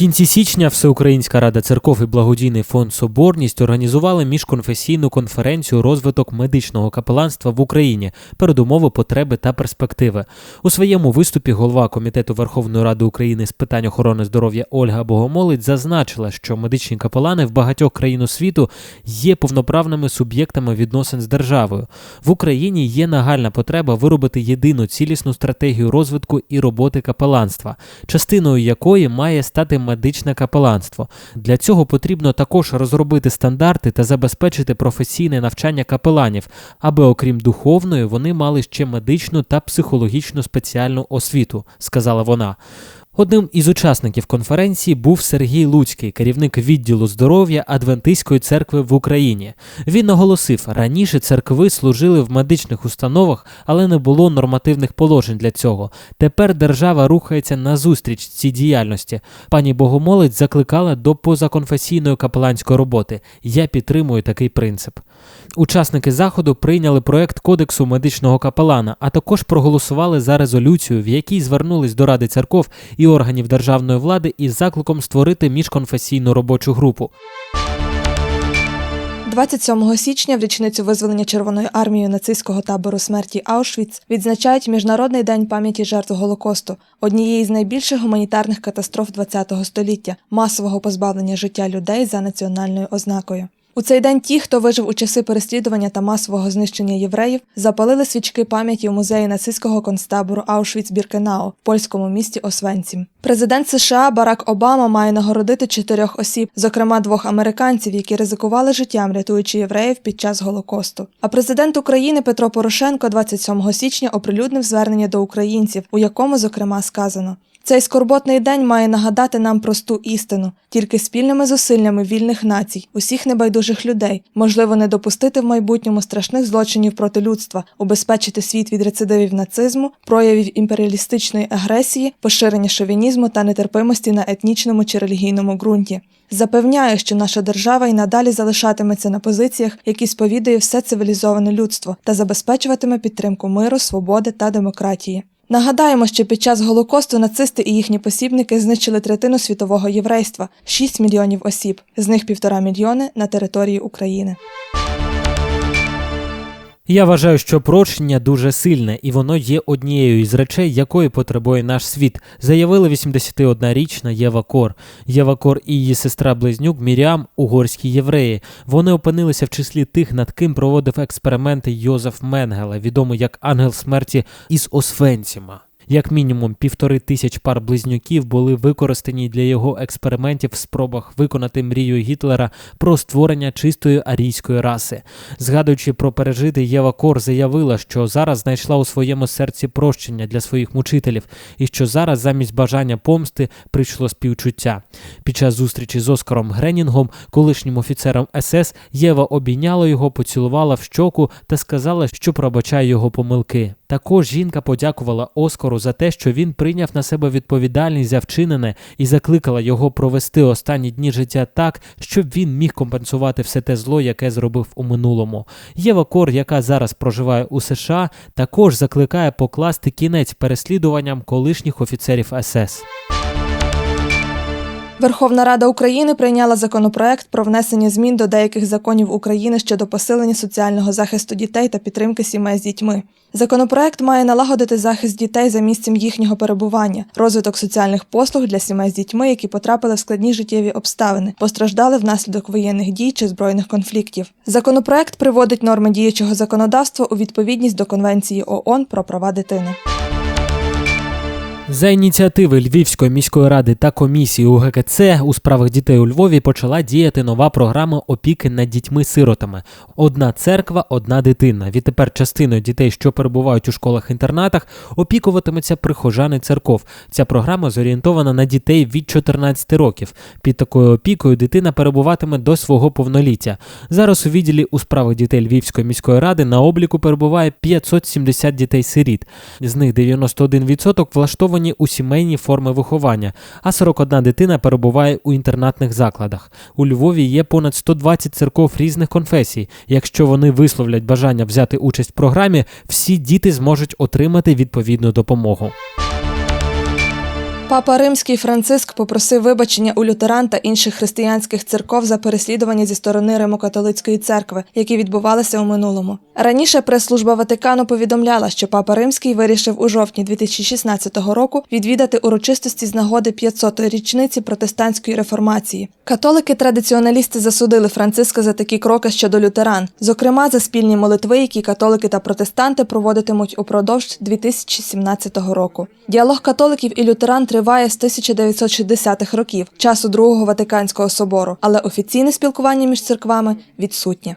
кінці січня Всеукраїнська рада церков і благодійний фонд Соборність організували міжконфесійну конференцію розвиток медичного капеланства в Україні, передумови, потреби та перспективи. У своєму виступі голова комітету Верховної Ради України з питань охорони здоров'я Ольга Богомолець зазначила, що медичні капелани в багатьох країн світу є повноправними суб'єктами відносин з державою. В Україні є нагальна потреба виробити єдину цілісну стратегію розвитку і роботи капеланства, частиною якої має стати медичне капеланство. Для цього потрібно також розробити стандарти та забезпечити професійне навчання капеланів, аби окрім духовної вони мали ще медичну та психологічну спеціальну освіту, сказала вона. Одним із учасників конференції був Сергій Луцький, керівник відділу здоров'я Адвентистської церкви в Україні. Він наголосив, раніше церкви служили в медичних установах, але не було нормативних положень для цього. Тепер держава рухається назустріч цій діяльності. Пані Богомолець закликала до позаконфесійної капеланської роботи. Я підтримую такий принцип. Учасники заходу прийняли проект Кодексу медичного капелана, а також проголосували за резолюцію, в якій звернулись до Ради церков і органів державної влади із закликом створити міжконфесійну робочу групу. 27 січня в річницю визволення Червоною армією нацистського табору смерті Аушвіц відзначають Міжнародний день пам'яті жертв Голокосту, однієї з найбільших гуманітарних катастроф ХХ століття, масового позбавлення життя людей за національною ознакою. У цей день ті, хто вижив у часи переслідування та масового знищення євреїв, запалили свічки пам'яті у музеї нацистського концтабору Аушвіц-Біркенау в польському місті Освенцім. Президент США Барак Обама має нагородити чотирьох осіб, зокрема двох американців, які ризикували життям, рятуючи євреїв під час Голокосту. А президент України Петро Порошенко 27 січня оприлюднив звернення до українців, у якому зокрема сказано. Цей скорботний день має нагадати нам просту істину: тільки спільними зусиллями вільних націй, усіх небайдужих людей, можливо не допустити в майбутньому страшних злочинів проти людства, убезпечити світ від рецидивів нацизму, проявів імперіалістичної агресії, поширення шовінізму та нетерпимості на етнічному чи релігійному ґрунті. Запевняю, що наша держава і надалі залишатиметься на позиціях, які сповідує все цивілізоване людство, та забезпечуватиме підтримку миру, свободи та демократії. Нагадаємо, що під час Голокосту нацисти і їхні посібники знищили третину світового єврейства 6 мільйонів осіб, з них півтора мільйони на території України. Я вважаю, що прощення дуже сильне, і воно є однією із речей, якої потребує наш світ, заявила 81-річна Єва Кор. Єва Кор і її сестра близнюк Міріам угорські євреї. Вони опинилися в числі тих, над ким проводив експерименти Йозеф Менгеле, відомий як ангел смерті із Освенціма. Як мінімум півтори тисяч пар близнюків були використані для його експериментів в спробах виконати мрію Гітлера про створення чистої арійської раси. Згадуючи про пережити, Єва Кор заявила, що зараз знайшла у своєму серці прощення для своїх мучителів, і що зараз замість бажання помсти прийшло співчуття. Під час зустрічі з Оскаром Гренінгом, колишнім офіцером СС, Єва обійняла його, поцілувала в щоку та сказала, що пробачає його помилки. Також жінка подякувала Оскару за те, що він прийняв на себе відповідальність за вчинене і закликала його провести останні дні життя так, щоб він міг компенсувати все те зло, яке зробив у минулому. Єва Кор, яка зараз проживає у США, також закликає покласти кінець переслідуванням колишніх офіцерів СС. Верховна Рада України прийняла законопроект про внесення змін до деяких законів України щодо посилення соціального захисту дітей та підтримки сімей з дітьми. Законопроект має налагодити захист дітей за місцем їхнього перебування, розвиток соціальних послуг для сімей з дітьми, які потрапили в складні життєві обставини, постраждали внаслідок воєнних дій чи збройних конфліктів. Законопроект приводить норми діючого законодавства у відповідність до Конвенції ООН про права дитини. За ініціативи Львівської міської ради та комісії УГКЦ у справах дітей у Львові почала діяти нова програма опіки над дітьми-сиротами. Одна церква, одна дитина. Відтепер частиною дітей, що перебувають у школах-інтернатах, опікуватимуться прихожани церков. Ця програма зорієнтована на дітей від 14 років. Під такою опікою дитина перебуватиме до свого повноліття. Зараз у відділі у справах дітей Львівської міської ради на обліку перебуває 570 дітей-сиріт. З них 91% влаштовані у сімейні форми виховання, а 41 дитина перебуває у інтернатних закладах. У Львові є понад 120 церков різних конфесій. Якщо вони висловлять бажання взяти участь в програмі, всі діти зможуть отримати відповідну допомогу. Папа Римський Франциск попросив вибачення у лютеран та інших християнських церков за переслідування зі сторони Римо-католицької церкви, які відбувалися у минулому. Раніше прес-служба Ватикану повідомляла, що Папа Римський вирішив у жовтні 2016 року відвідати урочистості з нагоди 500-ї річниці протестантської реформації. Католики-традиціоналісти засудили Франциска за такі кроки щодо лютеран, зокрема за спільні молитви, які католики та протестанти проводитимуть упродовж 2017 року. Діалог католиків і лютеран триває з 1960-х років, часу Другого Ватиканського собору, але офіційне спілкування між церквами відсутнє.